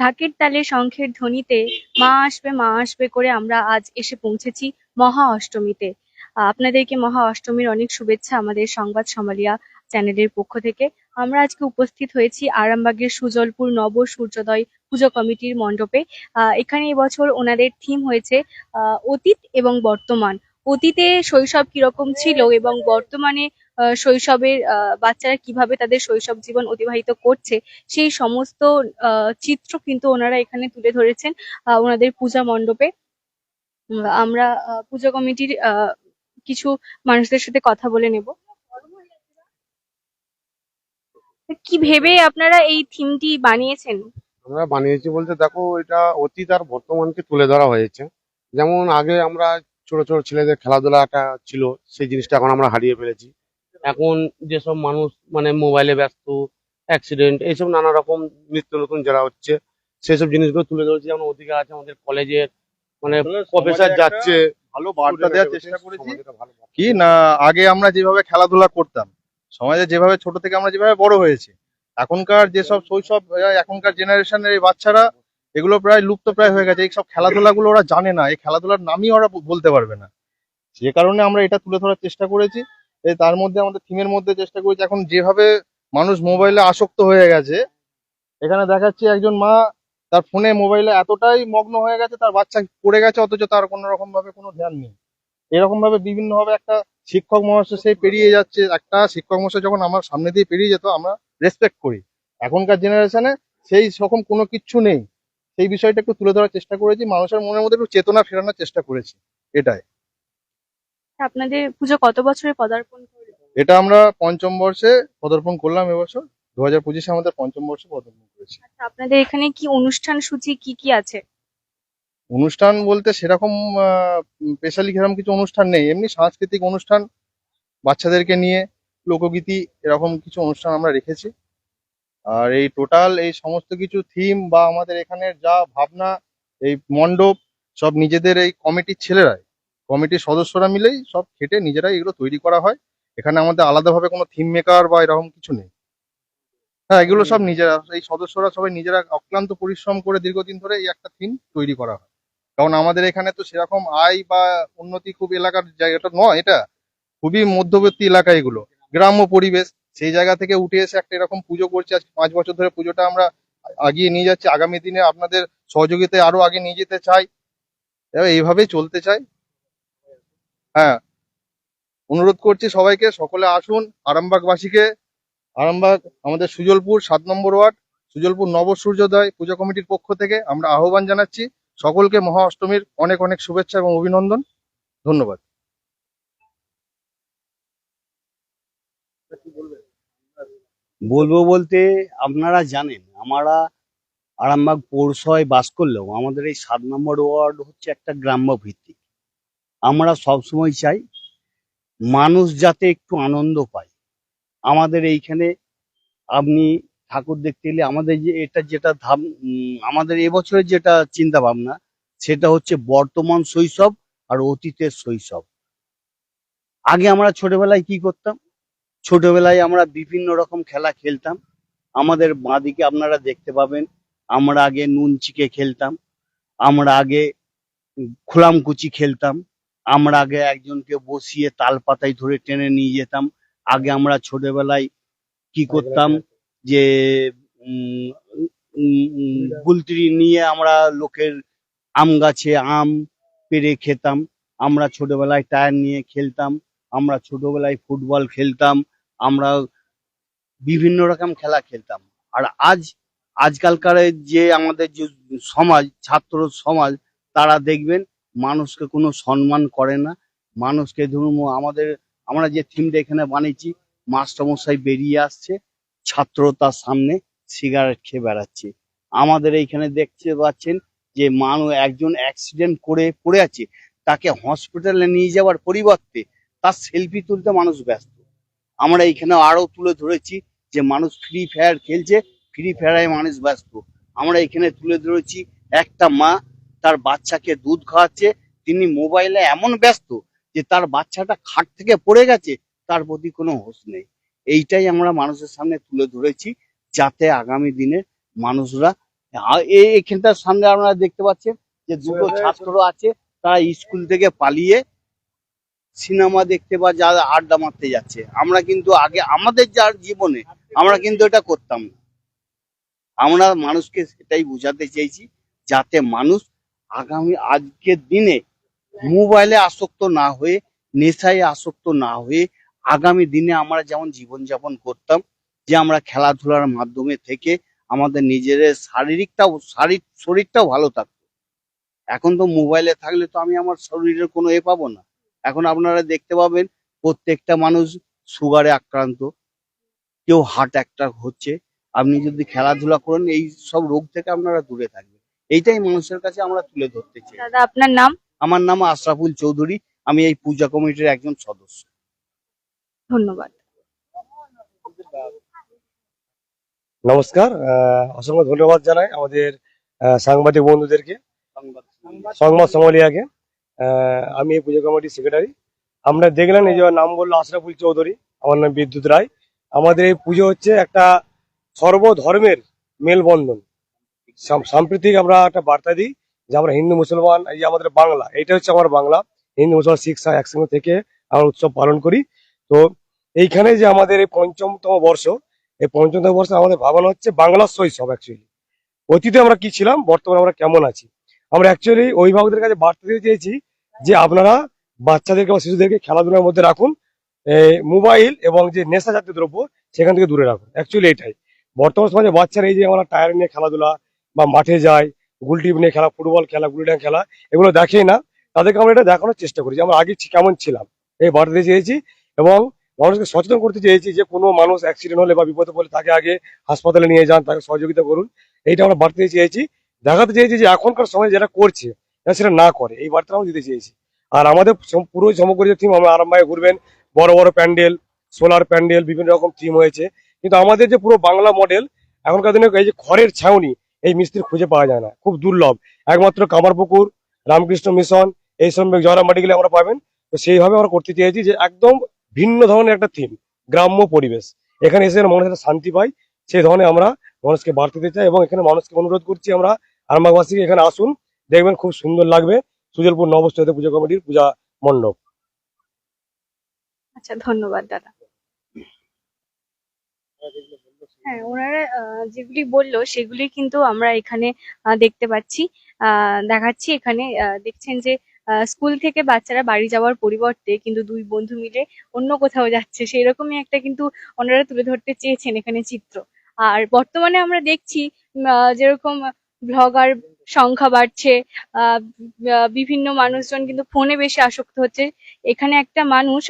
ঢাকের তালে শঙ্খের ধ্বনিতে মা আসবে মা আসবে করে আমরা আজ এসে পৌঁছেছি মহা অষ্টমীতে। আপনাদেরকে মহা অষ্টমীর অনেক শুভেচ্ছা আমাদের সংবাদ সমালিয়া চ্যানেলের পক্ষ থেকে। আমরা আজকে উপস্থিত হয়েছি আরামবাগের সুজলপুর নব সূর্যোদয় পুজো কমিটির মণ্ডপে। এখানে এবছর ওনাদের থিম হয়েছে অতীত এবং বর্তমান। অতীতে শৈশব কীরকম ছিল এবং বর্তমানে শৈশবের বাচ্চারা কীভাবে তাদের শৈশব জীবন অতিবাহিত করছে, সেই সমস্ত চিত্র কিন্তু ওনারা এখানে তুলে ধরেছেন ওনাদের পূজা মণ্ডপে। আমরা পুজো কমিটির কিছু মানুষদের সাথে কথা বলে নেব। কি ভেবে আপনারা এই থিমটি বানিয়েছেন? আমরা বানিয়েছি বলতে দেখো, এটা অতীত আর বর্তমানকে তুলে ধরা হয়েছে। যেমন আগে আমরা ছোট ছোট ছেলেদের খেলাধুলাটা ছিল, সেই জিনিসটা এখন আমরা হারিয়ে ফেলেছি। এখন যেসব মানুষ মানে মোবাইলে ব্যস্ত অ্যাক্সিডেন্ট এইসব নানা রকম নিত্য নতুন যারা হচ্ছে সেসব জিনিসগুলো তুলে ধরেছি। যেমন ওদিকে আছে আমাদের কলেজের মানে প্রফেসর যাচ্ছে। ভালো বার্তা দেওয়ার চেষ্টা করেছি। কি না আগে আমরা যেভাবে খেলাধুলা করতাম সমাজে যেভাবে ছোট থেকে আমরা যেভাবে বড় হয়েছি এখনকার যেসব শৈশব এখনকার জেনারেশনের এই বাচ্চারা এগুলো প্রায় লুপ্ত প্রায় হয়ে গেছে। এই সব খেলাধুলাগুলো ওরা জানে না। এই খেলাধুলার নামই ওরা বলতে পারবে না। যে কারণে আমরা এটা তুলে ধরার চেষ্টা করেছি। তার মধ্যে আমাদের থিমের মধ্যে চেষ্টা করেছি। এখন যেভাবে মানুষ মোবাইলে আসক্ত হয়ে গেছে, এখানে দেখাচ্ছি একজন মা, তার ফোনে মোবাইলে এতটাই মগ্ন হয়ে গেছে, তার বাচ্চা পড়ে গেছে, অথচ তার কোনো রকম ভাবে কোনো ধ্যান নেই। এরকম ভাবে বিভিন্ন ভাবে একটা শিক্ষক মহাশয় সেই পেরিয়ে যাচ্ছে। একটা শিক্ষক মহাশয় যখন আমার সামনে দিয়ে পেরিয়ে যেত, আমরা রেসপেক্ট করি। এখনকার জেনারেশনে সেই রকম কোনো কিচ্ছু নেই। সেই বিষয়টা একটু তুলে ধরার চেষ্টা করেছি। মানুষের মনের মধ্যে একটু চেতনা ফেরানোর চেষ্টা করেছি। এটাই। আপনাদের পুজো কত বছরে পদার্পণ করল এটা আমরা পঞ্চম বর্ষে পদার্পণ করলাম এবছর। দু হাজার পঁচিশে আমাদের পঞ্চম বর্ষে পদার্পণ করেছি। আচ্ছা আপনাদের এখানে কি অনুষ্ঠান সূচি কি কি আছে? অনুষ্ঠান বলতে সেরকম স্পেশালি সেরকম কিছু অনুষ্ঠান নেই। এমনি সাংস্কৃতিক অনুষ্ঠান বাচ্চাদেরকে নিয়ে লোকগীতি এরকম কিছু অনুষ্ঠান আমরা রেখেছি। আর এই টোটাল এই সমস্ত কিছু থিম বা আমাদের এখানের যা ভাবনা এই মণ্ডপ সব নিজেদের এই কমিটির ছেলেরাই। কমিটির সদস্যরা মিলেই সব খেটে নিজেরাই এগুলো তৈরি করা হয়। এখানে আমাদের আলাদাভাবে কোনো থিম মেকার বা এরকম কিছু নেই। হ্যাঁ এগুলো সব নিজেরা, এই সদস্যরা সবাই নিজেরা অক্লান্ত পরিশ্রম করে দীর্ঘদিন ধরে এই একটা থিম তৈরি করা হয়। কারণ আমাদের এখানে তো সেরকম আয় বা উন্নতি খুব এলাকার জায়গাটা নয় এটা, খুবই মধ্যবর্তী এলাকা এগুলো। গ্রাম্য পরিবেশ, সেই জায়গা থেকে উঠে এসে একটা এরকম পুজো করছি। আজ পাঁচ বছর ধরে পুজোটা আমরা আগিয়ে নিয়ে যাচ্ছি। আগামী দিনে আপনাদের সহযোগিতায় আরও আগে নিয়ে যেতে চাই। এইভাবেই চলতে চাই। হ্যাঁ। অনুরোধ করছি সবাইকে, সকলে আসুন, আরামবাগবাসীকে। আরামবাগ, আমাদের সুজলপুর, সাত নম্বর ওয়ার্ড, সুজলপুর নব সূর্যোদয় পুজো কমিটির পক্ষ থেকে আমরা আহ্বান জানাচ্ছি। সকলকে মহা অষ্টমীর অনেক অনেক শুভেচ্ছা এবং অভিনন্দন। ধন্যবাদ। বলব বলতে আপনারা জানেন, আমরা আরামবাগ পৌরসভায় বাস করলেও আমাদের এই সাত নম্বর ওয়ার্ড হচ্ছে একটা গ্রাম্য ভিত্তিক। আমরা সবসময় চাই মানুষ যাতে একটু আনন্দ পায়। আমাদের এইখানে আপনি ঠাকুর দেখতে এলে আমাদের যে এটা যেটা ধাম আমাদের এবছরের যেটা চিন্তা ভাবনা সেটা হচ্ছে বর্তমান শৈশব আর অতীতের শৈশব। আগে আমরা ছোটবেলায় কি করতাম? ছোটবেলায় আমরা বিভিন্ন রকম খেলা খেলতাম। আমাদের বাঁদিকে আপনারা দেখতে পাবেন, আমরা আগে নুন চিকে খেলতাম, আমরা আগে খোলামকুচি খেলতাম আমরা আগে একজনকে বসিয়ে তাল পাতায় ধরে টেনে নিয়ে যেতাম। আগে আমরা ছোটবেলায় কি করতাম যে গুলতিরি নিয়ে আমরা লোকের আম গাছে আম পেড়ে খেতাম। আমরা ছোটবেলায় টায়ার নিয়ে খেলতাম। আমরা ছোটবেলায় ফুটবল খেলতাম। আমরা বিভিন্ন রকম খেলা খেলতাম। আর আজ আজকালকার যে আমাদের যে সমাজ ছাত্র সমাজ তারা দেখবেন মানুষকে কোনো সম্মান করে না। মানুষকে ধরুন আমাদের, আমরা যে থিমটা এখানে বানিয়েছি, মাস্টারমশাই বেরিয়ে আসছে, ছাত্র তার সামনে সিগারেট খেয়ে বেড়াচ্ছে। আমাদের এইখানে দেখতে পাচ্ছেন যে মানুষ একজন অ্যাক্সিডেন্ট করে পড়ে আছে, তাকে হসপিটালে নিয়ে যাওয়ার পরিবর্তে তার সেলফি তুলতে মানুষ ব্যস্ত। আমরা এইখানে আরও তুলে ধরেছি যে মানুষ ফ্রি ফায়ার খেলছে ফ্রি ফায়ারে মানুষ ব্যস্ত। আমরা এখানে তুলে ধরেছি একটা মা তার বাচ্চাকে দুধ খাওয়াচ্ছে তিনি মোবাইলে এমন ব্যস্ত যে তার বাচ্চাটা খাট থেকে পড়ে গেছে তার প্রতি কোনো হোশ নেই। এইটাই আমরা মানুষের সামনে তুলে ধরেছি যাতে আগামী দিনে মানুষরা এখানটার সামনে আপনারা দেখতে পাচ্ছেন যে দুটো ছাত্র আছে তারা স্কুল থেকে পালিয়ে সিনেমা দেখতে বা যা আড্ডা মারতে যাচ্ছে। আমরা কিন্তু আগে আমাদের যার জীবনে আমরা কিন্তু এটা করতাম না। আমরা মানুষকে সেটাই বোঝাতে চেয়েছি যাতে মানুষ আগামী আজকের দিনে মোবাইলে আসক্ত না হয়ে, নেশায় আসক্ত না হয়ে আগামী দিনে আমরা যেমন জীবনযাপন করতাম, যে আমরা খেলাধুলার মাধ্যমে থেকে আমাদের নিজেদের শারীরিকটাও শারীর শরীরটাও ভালো থাকতো। এখন তো মোবাইলে থাকলে তো আমি আমার শরীরের কোনো এ পাবো না। এখন আপনারা দেখতে পাবেন, প্রত্যেকটা মানুষ সুগারে আক্রান্ত, কেউ হার্ট অ্যাটাক হচ্ছে। আপনি যদি খেলাধুলা করেন, এই সব রোগ থেকে আপনারা দূরে থাকবেন। এইটাই মানুষের কাছে আমরা তুলে ধরতে চাই। দাদা আপনার নাম? আমার নাম আশরাফুল চৌধুরী। আমি এই পূজা কমিটির একজন সদস্য। ধন্যবাদ। নমস্কার আহ, অসংখ্য ধন্যবাদ জানাই আমাদের আহ, সাংবাদিক বন্ধুদেরকে। সংবাদ সমলিয়াকে আহ, আমি এই পুজো কমিটির সেক্রেটারি আমরা দেখলেন এই যে নাম বলল আশরাফুল চৌধুরী আমার নাম বিদ্যুৎ রায়। আমাদের এই পুজো হচ্ছে একটা সর্বধর্মের মেলবন্ধন। সাম্প্রতিক আমরা একটা বার্তা দিই যে আমরা হিন্দু, মুসলমান, এই আমাদের বাংলা এটা হচ্ছে আমার বাংলা। হিন্দু, মুসলমান, শিখ একসঙ্গে থেকে আমরা উৎসব পালন করি। তো এইখানে যে আমাদের এই পঞ্চমতম বর্ষ, এই পঞ্চমতম বর্ষ আমাদের ভাবানো হচ্ছে বাংলার শৈশব অ্যাকচুয়ালি অতীতে আমরা কি ছিলাম, বর্তমানে আমরা কেমন আছি? আমরা অ্যাকচুয়ালি অভিভাবকদের কাছে বার্তা দিতে চেয়েছি যে আপনারা বাচ্চাদেরকে বা শিশুদেরকে খেলাধুলার মধ্যে রাখুন মোবাইল এবং যে নেশা জাতীয় দ্রব্য, সেখান থেকে দূরে রাখুন। অ্যাকচুয়ালি এটাই। বর্তমান সমাজে বাচ্চারা এই যে আমরা টায়ার নিয়ে খেলাধুলা বা মাঠে যায় গুলটিপ নিয়ে খেলা, ফুটবল খেলা গুলি ডাঙ্গা খেলা, এগুলো দেখেই না, তাদেরকে আমরা এটা দেখানোর চেষ্টা করি যে আমরা আগে কেমন ছিলাম, এই দিতে চেয়েছি এবং মানুষকে সচেতন করতে চেয়েছি যে কোনো মানুষ অ্যাক্সিডেন্ট হলে বা বিপদে পড়লে তাকে আগে হাসপাতালে নিয়ে যান, তাকে সহযোগিতা করুন। এইটা আমরা দিতে চেয়েছি। দেখাতে চেয়েছি যে এখনকার সময় যেটা করছে সেটা না করে, এই বার্তা আমরা দিতে চেয়েছি। আর আমাদের পুরো সমগ্র যে থিম আমরা আরামবাগে ঘুরবেন। বড় বড় প্যান্ডেল, সোলার প্যান্ডেল, বিভিন্ন রকম থিম হয়েছে। কিন্তু আমাদের যে পুরো বাংলা মডেল এখনকার দিনে এই যে খড়ের ছাউনি এই মিস্ত্রি খুঁজে পাওয়া যায় না। খুব দুর্লভ। একমাত্র কামারপুকুর, রামকৃষ্ণ মিশন, এই সব জয়রাম মাটি গেলে আমরা পাবেন। তো সেইভাবে আমরা করতে চেয়েছি যে একদম ভিন্ন ধরনের একটা থিম গ্রাম্য পরিবেশ। এখানে এসে মানুষ একটা শান্তি পায় সেই ধরনের আমরা মানুষকে বার্তা দিতে চাই এবং এখানে মানুষকে অনুরোধ করছি আমরা আরামবাগবাসীকে এখানে আসুন। দেখবেন খুব সুন্দর লাগবে। সুজলপুর নবস্থিত পুজো কমিটির পূজা মণ্ডপ। আচ্ছা ধন্যবাদ দাদা। হ্যাঁ ওনারা আহ, যেগুলি বলল সেগুলি কিন্তু আমরা এখানে আহ, দেখতে পাচ্ছি। আহ, দেখাচ্ছি এখানে আহ, দেখছেন যে আহ, স্কুল থেকে বাচ্চারা বাড়ি যাওয়ার পরিবর্তে কিন্তু দুই বন্ধু মিলে অন্য কোথাও যাচ্ছে। সেই রকমই একটা কিন্তু ওনারা তুলে ধরতে চেয়েছেন এখানে চিত্র। আর বর্তমানে আমরা দেখছি আহ, যেরকম ব্লগার সংখ্যা বাড়ছে আহ, আহ, বিভিন্ন মানুষজন কিন্তু ফোনে বেশি আসক্ত হচ্ছে। এখানে একটা মানুষ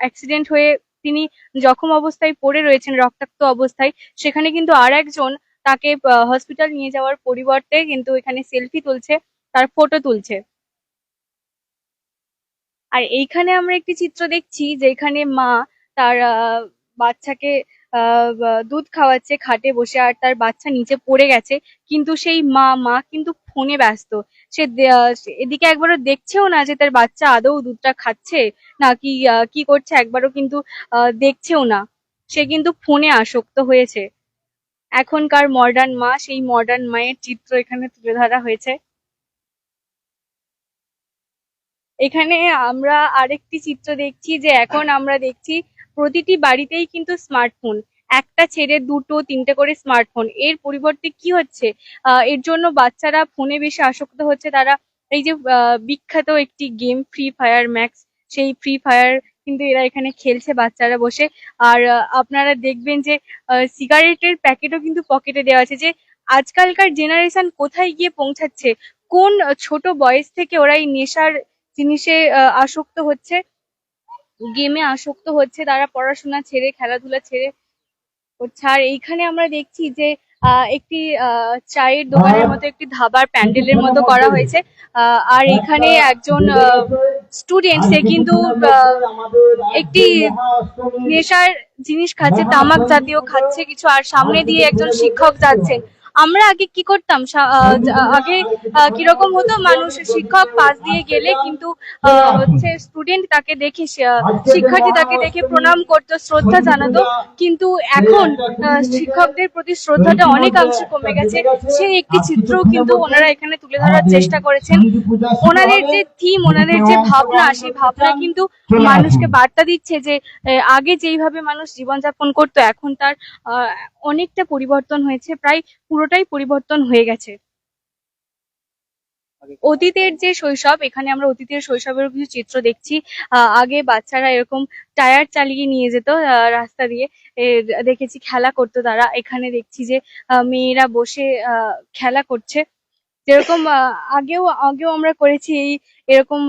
অ্যাক্সিডেন্ট হয়ে তিনি জখম অবস্থায় পড়ে রয়েছেন, রক্তাক্ত অবস্থায়। সেখানে কিন্তু আর একজন তাকে হসপিটাল নিয়ে যাওয়ার পরিবর্তে কিন্তু এখানে সেলফি তুলছে, তার ফটো তুলছে। আর এইখানে আমরা একটি চিত্র দেখছি, যেখানে মা তার বাচ্চাকে আহ, দুধ খাওয়াচ্ছে খাটে বসে আর তার বাচ্চা নিচে পড়ে গেছে। কিন্তু সেই মা মা কিন্তু ফোনে ব্যস্ত। সে এদিকে একবারও দেখছেও না যে তার বাচ্চা আদৌ দুধটা খাচ্ছে নাকি আহ, কি করছে একবারও কিন্তু দেখছেও না। সে কিন্তু ফোনে আসক্ত হয়েছে। এখনকার মডার্ন মা সেই মডার্ন মায়ের চিত্র এখানে তুলে ধরা হয়েছে। এখানে আমরা আরেকটি চিত্র দেখছি যে এখন আমরা দেখছি প্রতিটি বাড়িতেই কিন্তু স্মার্টফোন একটা ছেড়ে দুটো, তিনটে করে স্মার্টফোন এর পরিবর্তে কি হচ্ছে? এর জন্য বাচ্চারা ফোনে বেশি আসক্ত হচ্ছে। তারা এই যে বিখ্যাত একটি গেম ফ্রি ফায়ার ম্যাক্স সেই ফ্রি ফায়ার কিন্তু এরা এখানে খেলছে বাচ্চারা বসে। আর আপনারা দেখবেন যে সিগারেটের প্যাকেটও কিন্তু পকেটে দেওয়া আছে যে, আজকালকার জেনারেশন কোথায় গিয়ে পৌঁছাচ্ছে? কোন ছোট বয়স থেকে ওরা এই নেশার জিনিসে আসক্ত হচ্ছে? গেমে আসক্ত হচ্ছে। তারা পড়াশোনা ছেড়ে, খেলাধুলা ছেড়ে আর এইখানে আমরা দেখছি যে একটি চায়ের দোকানের মতো একটি ধাবার প্যান্ডেলের মতো করা হয়েছে। আর এখানে একজন স্টুডেন্ট সে কিন্তু একটি নেশার জিনিস খাচ্ছে তামাক জাতীয় খাচ্ছে কিছু, আর সামনে দিয়ে একজন শিক্ষক যাচ্ছেন। আমরা আগে কি করতাম? আগে কীরকম হতো? মানুষ শিক্ষক পাশ দিয়ে গেলে কিন্তু হচ্ছে স্টুডেন্ট তাকে দেখে শিক্ষার্থী তাকে দেখে প্রণাম করতো, শ্রদ্ধা জানাতো। কিন্তু এখন শিক্ষকদের প্রতি শ্রদ্ধাটা অনেকাংশে কমে গেছে। সেই একটি চিত্র কিন্তু ওনারা এখানে তুলে ধরার চেষ্টা করেছেন। ওনাদের যে থিম ওনাদের যে ভাবনা, সেই ভাবনা কিন্তু মানুষকে বার্তা দিচ্ছে যে আগে যেইভাবে মানুষ জীবনযাপন করতো, এখন তার অনেকটা পরিবর্তন হয়েছে। প্রায় পুরোটাই পরিবর্তন হয়ে গেছে। অতীতের যে শৈশব এখানে আমরা অতীতের শৈশবের কিছু চিত্র দেখছি। আহ, আগে বাচ্চারা এরকম টায়ার চালিয়ে নিয়ে যেত রাস্তা দিয়ে। দেখেছি খেলা করতো তারা। এখানে দেখছি যে মেয়েরা বসে আহ, খেলা করছে। যেরকম আগেও আগেও আমরা করেছি এই এরকম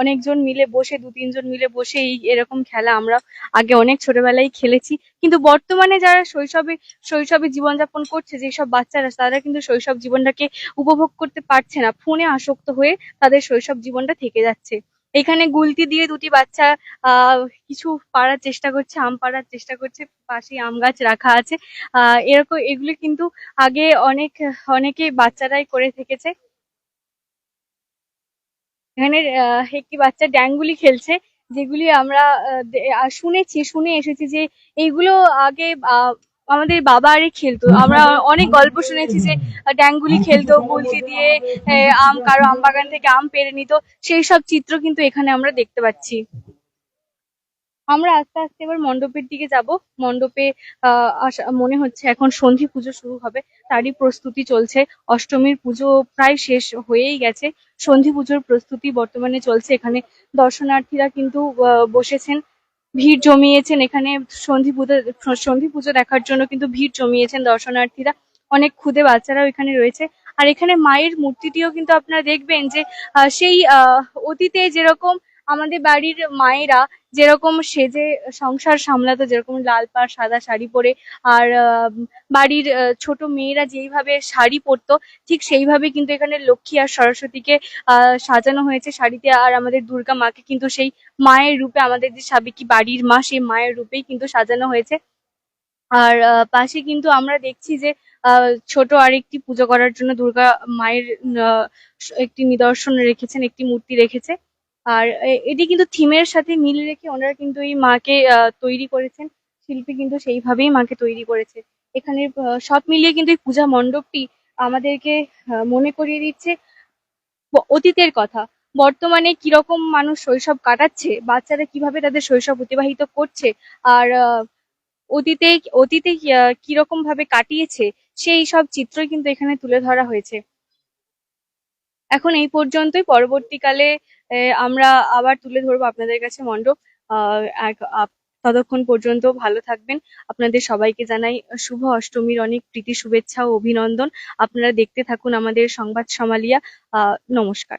অনেকজন মিলে বসে দু তিনজন মিলে বসে এই এরকম খেলা আমরা আগে অনেক ছোটবেলায় খেলেছি। কিন্তু বর্তমানে যারা শৈশবে শৈশবে জীবনযাপন করছে, যেসব বাচ্চারা, তারা কিন্তু শৈশব জীবনটাকে উপভোগ করতে পারছে না। ফোনে আসক্ত হয়ে তাদের শৈশব জীবনটা থেকে যাচ্ছে। এখানে গুলতি দিয়ে দুটি বাচ্চা আহ কিছু পাড়ার চেষ্টা করছে আম পাড়ার চেষ্টা করছে পাশে আম গাছ রাখা আছে। আহ এরকম এগুলি কিন্তু আগে অনেক অনেকে বাচ্চারাই করে থেকেছে। এখানে একটি বাচ্চা ড্যাঙ্গুলি খেলছে যেগুলি আমরা শুনেছি শুনে এসেছি যে এইগুলো আগে আহ, আমাদের বাবা আরে খেলতো। আমরা অনেক গল্প শুনেছি যে ড্যাঙ্গুলি খেলতো গুলতি দিয়ে আম কারও আম বাগান থেকে আম পেরে নিত। সেই সব চিত্র কিন্তু এখানে আমরা দেখতে পাচ্ছি। আমরা আস্তে আস্তে এবার মণ্ডপের দিকে যাব। মণ্ডপে আহ আসা মনে হচ্ছে এখন সন্ধি পুজো শুরু হবে। তারই প্রস্তুতি চলছে। অষ্টমীর পুজো প্রায় শেষ হয়েই গেছে। সন্ধি পুজোর প্রস্তুতি বর্তমানে চলছে। এখানে দর্শনার্থীরা কিন্তু আহ, বসেছেন। ভিড় জমিয়েছেন এখানে সন্ধি পুজো সন্ধি পুজো দেখার জন্য কিন্তু ভিড় জমিয়েছেন দর্শনার্থীরা। অনেক ক্ষুদে বাচ্চারাও এখানে রয়েছে। আর এখানে মায়ের মূর্তিটিও কিন্তু আপনারা দেখবেন যে সেই অতীতে যেরকম আমাদের বাড়ির মায়েরা যেরকম সেজে সংসার সামলাতো, যেরকম লাল পাড় সাদা শাড়ি পরে। আর বাড়ির ছোট মেয়েরা যেইভাবে শাড়ি পরতো, ঠিক সেইভাবে কিন্তু এখানে লক্ষ্মী আর সরস্বতীকে সাজানো হয়েছে শাড়িতে। আর আমাদের দুর্গা মাকে কিন্তু সেই মায়ের রূপে, আমাদের যে সাবেকি বাড়ির মা, সেই মায়ের রূপেই কিন্তু সাজানো হয়েছে। আর পাশে কিন্তু আমরা দেখছি যে ছোট আরেকটি পুজো করার জন্য দুর্গা মায়ের একটি নিদর্শন রেখেছেন, একটি মূর্তি রেখেছে। আর এটি কিন্তু থিমের সাথে মিল রেখে ওনারা কিন্তু এই মাকে তৈরি করেছেন। শিল্পী কিন্তু সেইভাবেই মাকে তৈরি করেছে। এখানে সব মিলিয়ে কিন্তু এই পূজা মণ্ডপটি আমাদেরকে মনে করিয়ে দিচ্ছে। অতীতের কথা। বর্তমানে কীরকম মানুষ শৈশব কাটাচ্ছে, বাচ্চারা কীভাবে তাদের শৈশব অতিবাহিত করছে, আর অতীতে অতীতে কীরকম ভাবে কাটিয়েছে, সেই সব চিত্রই কিন্তু এখানে তুলে ধরা হয়েছে। এখন এই পর্যন্তই। পরবর্তীকালে আমরা আবার তুলে ধরবো আপনাদের কাছে মণ্ডপ। ততক্ষণ পর্যন্ত ভালো থাকবেন। আপনাদের সবাইকে জানাই শুভ অষ্টমীর অনেক প্রীতি, শুভেচ্ছা ও অভিনন্দন। আপনারা দেখতে থাকুন আমাদের সংবাদ সমালিয়া। নমস্কার।